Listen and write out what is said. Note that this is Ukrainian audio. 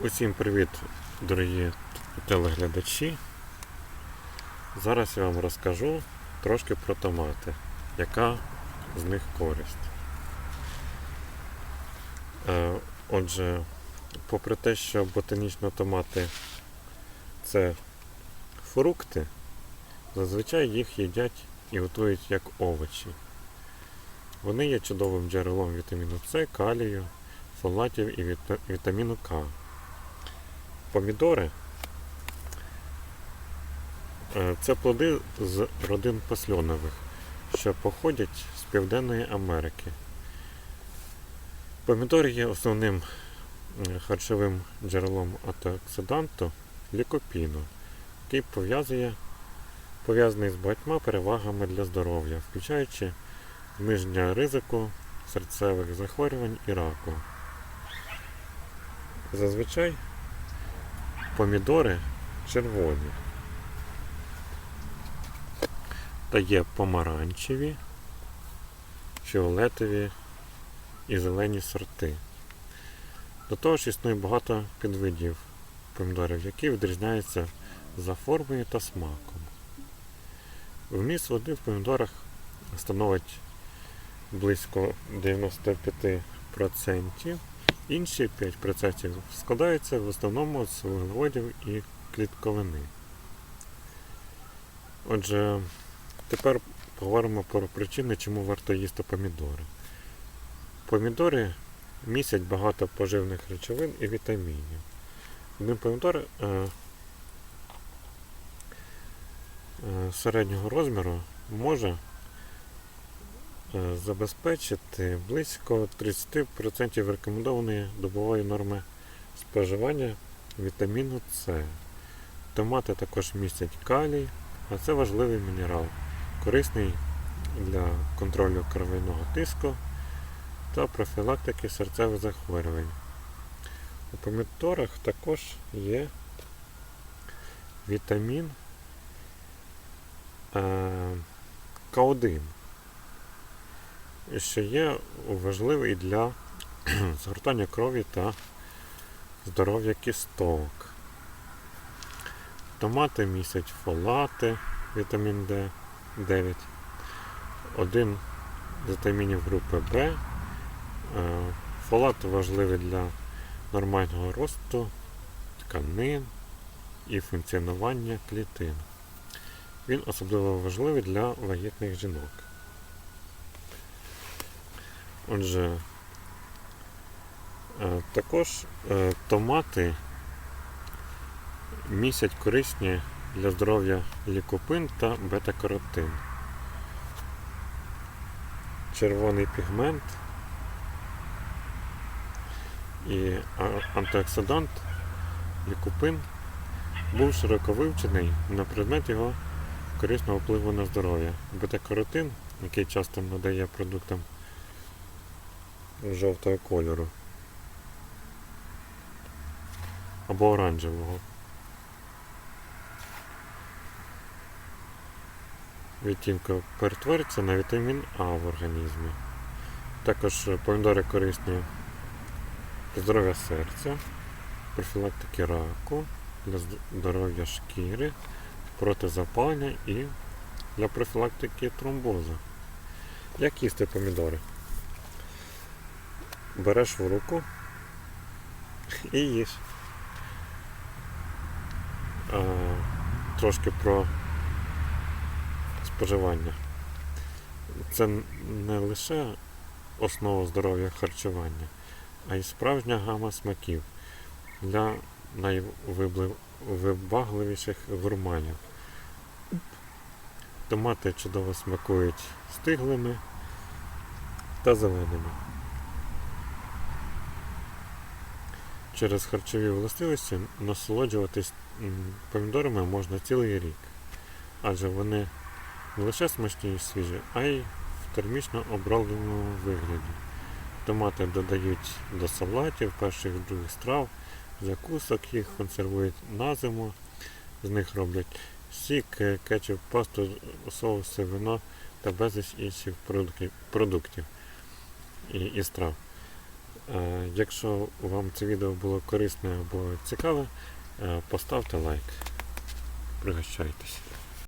Усім привіт, дорогі телеглядачі. Зараз я вам розкажу трошки про томати, яка з них користь. Е, Отже, попри те, що ботанічні томати це фрукти, зазвичай їх їдять і готують як овочі. Вони є чудовим джерелом вітаміну С, калію, фолатів і вітаміну К. Помідори е, це плоди з родин посльонових, що походять з Південної Америки. Помідори є основним харчовим джерелом антиоксиданту лікопіну, який пов'язує, пов'язаний з багатьма перевагами для здоров'я, включаючи зниження ризику серцевих захворювань і раку. Зазвичай помідори червоні. Та є помаранчеві, фіолетові і зелені сорти. До того ж існує багато підвидів помідорів, які відрізняються за формою та смаком. Вміст води в помідорах становить близько 95%. Інші 5% складаються в основному з вуглеводів і клітковини. Отже, тепер поговоримо про причини, чому варто їсти помідори. Помідори містять багато поживних речовин і вітамінів. Один помідор е, е, середнього розміру може забезпечити близько 30% рекомендованої добової норми споживання вітаміну С. Томати також містять калій, а це важливий мінерал, корисний для контролю кров'яного тиску та профілактики серцевих захворювань. У помідорах також є вітамін е, К1 що є важливий для згортання крові та здоров'я кісток. Томати містять фолати, вітамін Д 9, один з вітамінів групи В. Е, Фолат важливий для нормального росту тканин і функціонування клітин. Він особливо важливий для вагітних жінок. Отже, е, також е, томати містять корисні для здоров'я лікопин та бета-каротин. Червоний пігмент і антиоксидант лікопин був широко вивчений на предмет його корисного впливу на здоров'я. Бета-каротин, який часто надає продуктам жовтого кольору. Або оранжевого. Відтінку перетвориться на вітамін А в організмі. Також помідори корисні для здоров'я серця, профілактики раку, для здоров'я шкіри, проти і для профілактики тромбозу. Як їсти помідори? Береш в руку і їш. А, трошки про споживання. Це не лише основа здоров'я харчування, а й справжня гама смаків для найвибагливіших гурманів. Томати чудово смакують стиглими та зеленими. Через харчові властивості насолоджуватись помідорами можна цілий рік, адже вони не лише смачні і свіжі, а й в термічно обробленому вигляді. Томати додають до салатів, перших других страв, закусок, їх консервують на зиму, з них роблять сік, кетчуп, пасту, соуси, вино та безліч інших продуктів і, і страв. Е, Якщо вам це відео було корисне або цікаве, е, поставте лайк. Пригощайтесь.